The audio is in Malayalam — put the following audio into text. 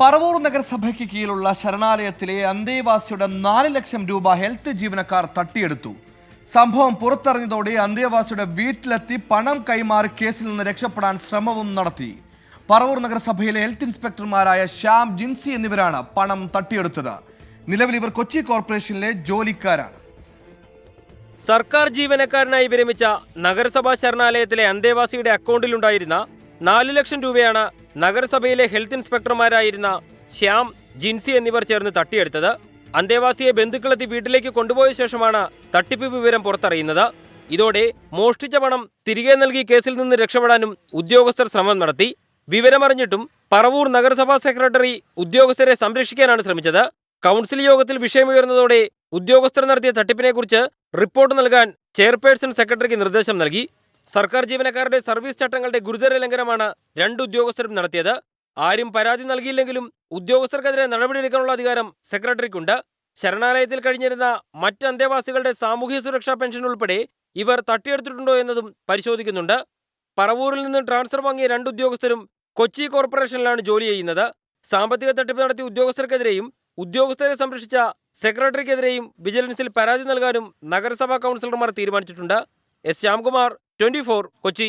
പറവൂർ നഗരസഭയ്ക്ക് കീഴിലുള്ള ശരണാലയത്തിലെ അന്തേവാസിയുടെ നാല് ലക്ഷം രൂപ ഹെൽത്ത് ജീവനക്കാർ തട്ടിയെടുത്തു. സംഭവം പുറത്തറിഞ്ഞതോടെ അന്തേവാസിയുടെ വീട്ടിലെത്തി പണം കൈമാറി കേസിൽ നിന്ന് രക്ഷപ്പെടാൻ ശ്രമവും നടത്തി. പറവൂർ നഗരസഭയിലെ ഹെൽത്ത് ഇൻസ്പെക്ടർമാരായ ശ്യാം ജിൻസി എന്നിവരാണ് പണം തട്ടിയെടുത്തത്. നിലവിൽ ഇവർ കൊച്ചി കോർപ്പറേഷനിലെ ജോലിക്കാരാണ്. സർക്കാർ ജീവനക്കാരനായി വിരമിച്ച നഗരസഭാ ശരണാലയത്തിലെ അന്തേവാസിയുടെ അക്കൗണ്ടിലുണ്ടായിരുന്ന നാല് ലക്ഷം രൂപയാണ് നഗരസഭയിലെ ഹെൽത്ത് ഇൻസ്പെക്ടർമാരായിരുന്ന ശ്യാം ജിൻസി എന്നിവർ ചേർന്ന് തട്ടിയെടുത്തത്. അന്തേവാസിയെ ബന്ധുക്കളെത്തി വീട്ടിലേക്ക് കൊണ്ടുപോയ ശേഷമാണ് തട്ടിപ്പ് വിവരം പുറത്തറിയുന്നത്. ഇതോടെ മോഷ്ടിച്ച പണം തിരികെ നൽകി കേസിൽ നിന്ന് രക്ഷപ്പെടാനും ഉദ്യോഗസ്ഥർ ശ്രമം നടത്തി. വിവരമറിഞ്ഞിട്ടും പറവൂർ നഗരസഭാ സെക്രട്ടറി ഉദ്യോഗസ്ഥരെ സംരക്ഷിക്കാനാണ് ശ്രമിച്ചത്. കൗൺസിൽ യോഗത്തിൽ വിഷയമുയർന്നതോടെ ഉദ്യോഗസ്ഥർ നടത്തിയ തട്ടിപ്പിനെക്കുറിച്ച് റിപ്പോർട്ട് നൽകാൻ ചെയർപേഴ്സൺ സെക്രട്ടറിക്ക് നിർദ്ദേശം നൽകി. സർക്കാർ ജീവനക്കാരുടെ സർവീസ് ചട്ടങ്ങളുടെ ഗുരുതര ലംഘനമാണ് രണ്ട് ഉദ്യോഗസ്ഥരും നടത്തിയത്. ആരും പരാതി നൽകിയില്ലെങ്കിലും ഉദ്യോഗസ്ഥർക്കെതിരെ നടപടിയെടുക്കാനുള്ള അധികാരം സെക്രട്ടറിക്കുണ്ട്. ശരണാലയത്തിൽ കഴിഞ്ഞിരുന്ന മറ്റ് അന്തേവാസികളുടെ സാമൂഹ്യ സുരക്ഷാ പെൻഷൻ ഉൾപ്പെടെ ഇവർ തട്ടിയെടുത്തിട്ടുണ്ടോ എന്നതും പരിശോധിക്കുന്നുണ്ട്. പറവൂരിൽ നിന്ന് ട്രാൻസ്ഫർ വാങ്ങിയ രണ്ട് ഉദ്യോഗസ്ഥരും കൊച്ചി കോർപ്പറേഷനിലാണ് ജോലി ചെയ്യുന്നത്. സാമ്പത്തിക തട്ടിപ്പ് നടത്തിയ ഉദ്യോഗസ്ഥർക്കെതിരെയും ഉദ്യോഗസ്ഥരെ സംരക്ഷിച്ച സെക്രട്ടറിക്കെതിരെയും വിജിലൻസിൽ പരാതി നൽകാനും നഗരസഭാ കൗൺസിലർമാർ തീരുമാനിച്ചിട്ടുണ്ട്. S Shyamkumar twenty Kochi